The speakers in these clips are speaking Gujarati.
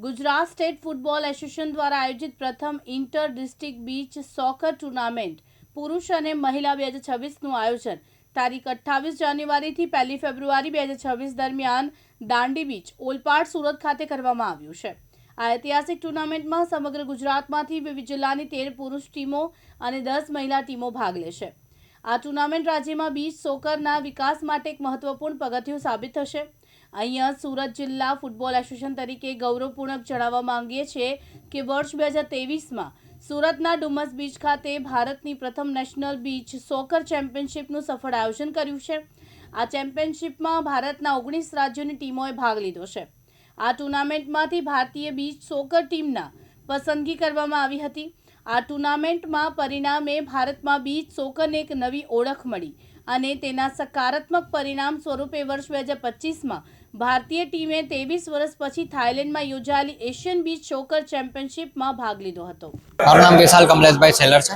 ગુજરાત સ્ટેટ ફૂટબોલ એસોસિએશન દ્વારા આયોજિત પ્રથમ inter district beach soccer tournament પુરુષ અને મહિલા બે હજાર છવ્વીસનું આયોજન. તારીખ અઠ્ઠાવીસ જાન્યુઆરીથી પહેલી ફેબ્રુઆરી બે હજાર છવ્વીસ દરમિયાન દાંડી બીચ, ઓલપાડ, સુરત ખાતે કરવામાં આવ્યું છે. આ ઐતિહાસિક ટુર્નામેન્ટમાં સમગ્ર ગુજરાતમાંથી વિવિધ જિલ્લાની તેર પુરુષ ટીમો અને દસ મહિલા ટીમો ભાગ લેશે. આ ટુર્નામેન્ટ રાજ્યમાં બીચ સોકરના વિકાસ માટે એક મહત્વપૂર્ણ પગથિયું સાબિત થશે. અહીંયા સુરત જિલ્લા ફૂટબોલ એસોસિએશન તરીકે ગૌરવપૂર્ણક જણાવવા માંગીએ છીએ કે વર્ષ બે હજાર તેવીસમાં સુરતના ડુમસ બીચ ખાતે ભારતની પ્રથમ નેશનલ બીચ સોકર ચેમ્પિયનશિપનું સફળ આયોજન કર્યું છે. આ ચેમ્પિયનશિપમાં ભારતના ઓગણીસ રાજ્યોની ટીમોએ ભાગ લીધો છે. આ ટુર્નામેન્ટમાંથી ભારતીય બીચ સોકર ટીમના પસંદગી કરવામાં આવી હતી. આ ટુર્નામેન્ટમાં પરિણામે ભારતમાં બીચ સોકરને એક નવી ઓળખ મળી અને તેના સકારાત્મક પરિણામ સ્વરૂપે વર્ષ બે હજાર પચીસમાં ભારતીય ટીમે ત્રેવીસ વર્ષ પછી થાઇલેન્ડમાં યોજાયેલી એશિયન બીચ સોકર ચેમ્પિયનશિપમાં ભાગ લીધો હતો. મારું નામ વિશાલ કમલેશભાઈ સેલર છે.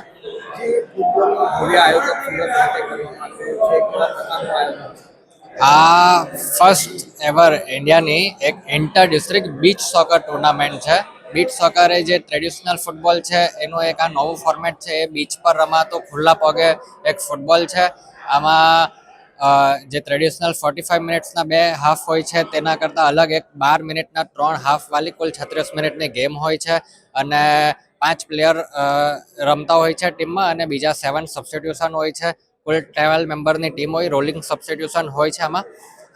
આ ફર્સ્ટ એવર ઇન્ડિયાની એક inter district beach soccer tournament છે. બીચ સોકર એ જે ટ્રેડિશનલ ફૂટબોલ છે, એનું એક આ નવું ફોર્મેટ છે. એ બીચ પર રમાતો ખુલ્લા પગે એક ફૂટબોલ છે. આમાં જે ટ્રેડિશનલ ફોર્ટી ફાઈવ મિનિટ્સના બે હાફ હોય છે, તેના કરતાં અલગ એક બાર મિનિટના ત્રણ હાફવાળી કુલ છત્રીસ મિનિટની ગેમ હોય છે. અને પાંચ પ્લેયર રમતા હોય છે ટીમમાં અને બીજા સેવન સબસ્ટિટ્યુશન હોય છે. કુલ ટ્વેલ્વ મેમ્બરની ટીમ હોય રોલિંગ સબસ્ટિટ્યુશન હોય છે આમાં.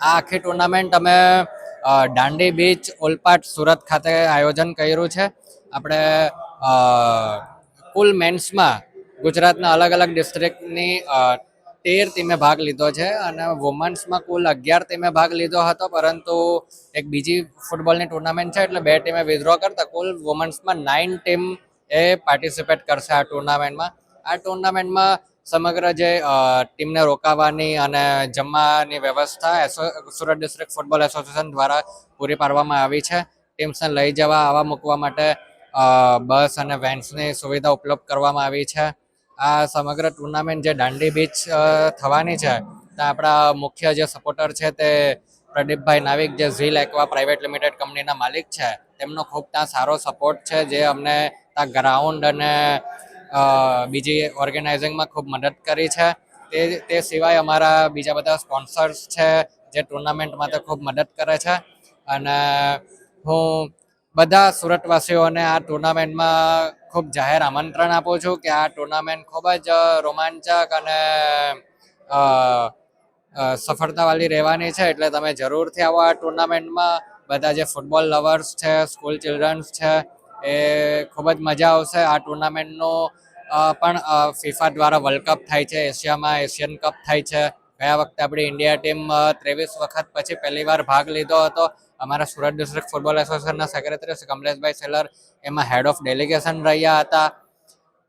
આ આખી ટુર્નામેન્ટ અમે દાંડી બીચ ઓલપાટ સુરત ખાતે આયોજન કર્યું છે. આપણે કુલ મેન્સમાં ગુજરાતના અલગ અલગ ડિસ્ટ્રિક્ટની તેર ટીમે ભાગ લીધો છે અને વુમન્સમાં કુલ અગિયાર ટીમે ભાગ લીધો હતો, પરંતુ એક બીજી ફૂટબોલની ટુર્નામેન્ટ છે એટલે બે ટીમે વિથડ્રો કરતા, કુલ વુમન્સમાં નાઇન ટીમ એ પાર્ટિસિપેટ કરશે આ ટુર્નામેન્ટમાં આ ટુર્નામેન્ટમાં સમગ્ર જે ટીમને રોકાવાની અને જમવાની વ્યવસ્થા સુરત ડિસ્ટ્રિક્ટ ફૂટબોલ એસોસિએશન દ્વારા પૂરી પાડવામાં આવી છે. ટીમ્સને લઈ જવા, આવવા મૂકવા માટે બસ અને વેન્સની સુવિધા ઉપલબ્ધ કરવામાં આવી છે. આ સમગ્ર ટુર્નામેન્ટ જે દાંડી બીચ થવાની છે, ત્યાં આપણા મુખ્ય જે સપોર્ટર છે તે પ્રદીપભાઈ નાવિક જે ઝીલ એકવા પ્રાઇવેટ લિમિટેડ કંપનીના માલિક છે, તેમનો ખૂબ ત્યાં સારો સપોર્ટ છે, જે અમને ત્યાં ગ્રાઉન્ડ અને બીજી ઓર્ગેનાઇઝિંગમાં ખૂબ મદદ કરી છે. તે તે સિવાય અમારા બીજા બધા સ્પોન્સર્સ છે, જે ટુર્નામેન્ટ માટે ખૂબ મદદ કરે છે. અને હું બધા સુરતવાસીઓને આ ટુર્નામેન્ટમાં ખૂબ જાહેર આમંત્રણ આપું છું કે આ ટુર્નામેન્ટ ખૂબ જ રોમાંચક અને સફળતાવાળી રહેવાની છે. એટલે તમે જરૂરથી આવો આ ટુર્નામેન્ટમાં. બધા જે ફૂટબોલ લવર્સ છે, સ્કૂલ ચિલ્ડ્રન્સ છે, એ ખૂબ જ મજા આવશે. આ ટુર્નામેન્ટનું પણ ફિફા દ્વારા વર્લ્ડ કપ થાય છે, એશિયામાં એશિયન કપ થાય છે. ગયા વખતે આપણી ઇન્ડિયા ટીમ ત્રેવીસ વખત પછી પહેલીવાર ભાગ લીધો હતો. અમારા સુરત ડિસ્ટ્રિક્ટ ફૂટબોલ એસોસિએશનના સેક્રેટરી શ્રી કમલેશભાઈ સેલર એમાં હેડ ઓફ ડેલિગેશન રહ્યા હતા.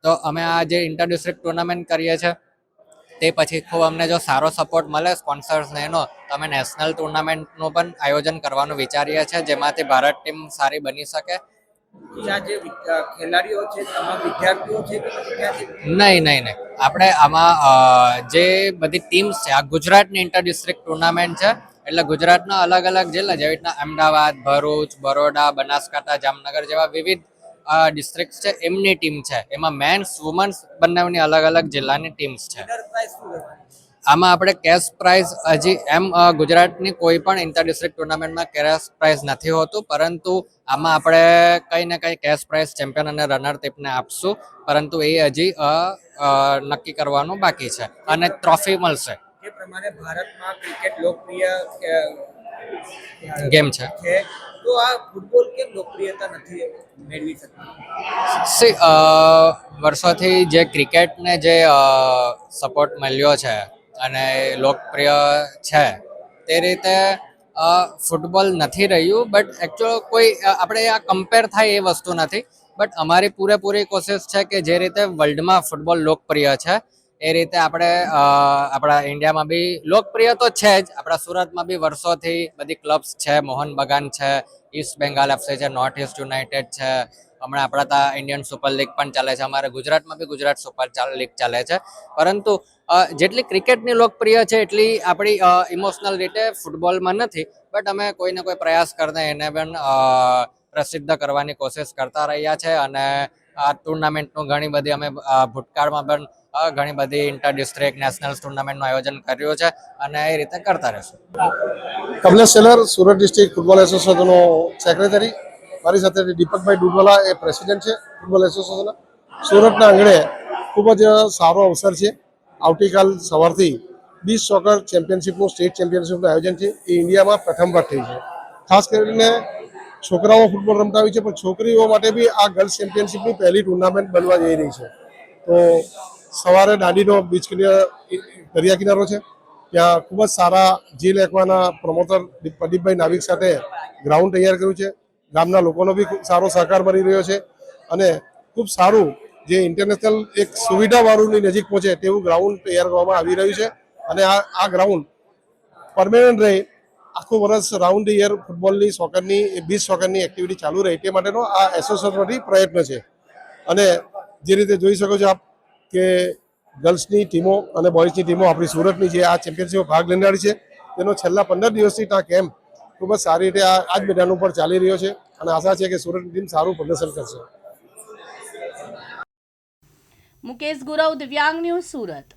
તો અમે આ જે ઇન્ટર ડિસ્ટ્રિક્ટ ટુર્નામેન્ટ કરીએ છીએ તે પછી ખૂબ અમને જો સારો સપોર્ટ મળે સ્પોન્સર્સને એનો તો અમે નેશનલ ટુર્નામેન્ટનું પણ આયોજન કરવાનું વિચારીએ છીએ જેમાંથી ભારત ટીમ સારી બની શકે. ખેલાડીઓ છે વિદ્યાર્થીઓ છે નહીં નહીં નહીં. આપણે આમાં જે બધી ટીમ્સ છે આ ગુજરાતની ઇન્ટર ડિસ્ટ્રિક્ટ ટુર્નામેન્ટ છે એટલે ગુજરાતના અલગ અલગ જિલ્લા જેવી રીતના અમદાવાદ ભરૂચ બરોડા બનાસકાંઠા જામનગર જેવા વિવિધ ડિસ્ટ્રિક્ટ છે એમની ટીમ છે. એમાં મેન્સ વુમન્સ બંનેની અલગ અલગ જિલ્લાની ટીમ્સ છે. આમાં આપણે કેશ પ્રાઇઝ હજી એમ ગુજરાતની કોઈ પણ ઇન્ટર ડિસ્ટ્રિક્ટ ટુર્નામેન્ટમાં કેશ પ્રાઇઝ નથી હોતું પરંતુ આમાં આપણે કંઈ ને કંઈ કેશ પ્રાઇઝ ચેમ્પિયન અને રનર ટીપને આપશું. પરંતુ એ હજી નક્કી કરવાનું બાકી છે. અને ટ્રોફી મળશે. જે પ્રમાણે ભારતમાં ક્રિકેટ લોકપ્રિય ગેમ છે. છે. તો આ ફૂટબોલ કેમ લોકપ્રિયતા નથી મેળવી શકતી? વર્ષોથી જે ક્રિકેટને જે સપોર્ટ મળ્યો છે અને લોકપ્રિય છે તે રીતે ફૂટબોલ નથી રહ્યું બટ એકચ્યુઅલ કોઈ આપણે આ કમ્પેર થાય એ વસ્તુ નથી બટ અમારી પૂરેપૂરી કોશિશ છે કે જે રીતે વર્લ્ડમાં ફૂટબોલ લોકપ્રિય છે એ રીતે આપણે આપણા ઇન્ડિયામાં બી લોકપ્રિય તો છે જ. આપણા સુરતમાં બી વર્ષોથી બધી ક્લબ્સ છે. મોહન બગાન છે ઈસ્ટ બેંગાલ એફસી છે નોર્થ ઈસ્ટ યુનાઇટેડ છે. હમણાં આપણા ત્યાં ઇન્ડિયન સુપર લીગ પણ ચાલે છે. અમારે ગુજરાતમાં બી ગુજરાત સુપર લીગ ચાલે છે. પરંતુ જેટલી ક્રિકેટની લોકપ્રિય છે, એટલી આપણી ઇમોશનલ રીતે ફૂટબોલમાં નથી. બટ અમે કોઈને કોઈ પ્રયાસ કરીને એને પણ પ્રસિદ્ધ કરવાની કોશિશ કરતા રહ્યા છે. અને ટુર્નામેન્ટનું ઘણી બધી અમે ભૂતકાળમાં પણ ઘણી બધી ઇન્ટર ડિસ્ટ્રિક્ટ નેશનલ ટુર્નામેન્ટનું આયોજન કર્યું છે અને એ રીતે કરતા રહેશું. Kamlesh seller, Surat district football એસોસિએશનનો સેક્રેટરી મારી સાથે દીપકભાઈ ડુડવાલા એ પ્રેસિડેન્ટ છે ફૂટબોલ એસોસિએશનના સુરતના આંગણે ખૂબ જ સારો અવસર છે. આવતીકાલ સવારથી બીચ સોકર ચેમ્પિયનશિપનું સ્ટેટ ચેમ્પિયનશિપનું આયોજન છે. એ ઇન્ડિયામાં પ્રથમ વાર થઈ છે. ખાસ કરીને છોકરાઓ ફૂટબોલ રમતા હોય છે, પણ છોકરીઓ માટે બી આ ગર્લ્સ ચેમ્પિયનશિપની પહેલી ટુર્નામેન્ટ બનવા જઈ રહી છે. તો સવારે દાંડીનો બીચ દરિયા કિનારો છે. ત્યાં ખૂબ જ સારા જી એકવાના પ્રમોટર પ્રદીપભાઈ નાવિક સાથે ગ્રાઉન્ડ તૈયાર કર્યું છે. ગામના લોકોનો બી સારો સહકાર મળી રહ્યો છે અને ખૂબ સારું જે ઇન્ટરનેશનલ એક સુવિધાવાળુંની નજીક પહોંચે તેવું ગ્રાઉન્ડ તૈયાર કરવામાં આવી રહ્યું છે. અને આ આ ગ્રાઉન્ડ પરમેનન્ટ રહે આખું વર્ષ રાઉન્ડ યર ફૂટબોલની સોકરની બીચ સોકરની એક્ટિવિટી ચાલુ રહે તે માટેનો આ એસોસિએશનથી પ્રયત્ન છે. અને જે રીતે જોઈ શકો છો આપ કે ગર્લ્સની ટીમો અને બોયઝની ટીમો આપણી સુરતની જે આ ચેમ્પિયનશીપમાં ભાગ લેનારી છે. તેનો છેલ્લા પંદર દિવસથી આ કેમ્પ ખૂબ જ સારી રીતે આ આ જ મેદાન ઉપર ચાલી રહ્યો છે અને આશા છે કે સુરતની ટીમ સારું પ્રદર્શન કરશે. મુકેશ ગુરવ, દિવ્યાંગ ન્યૂઝ સુરત.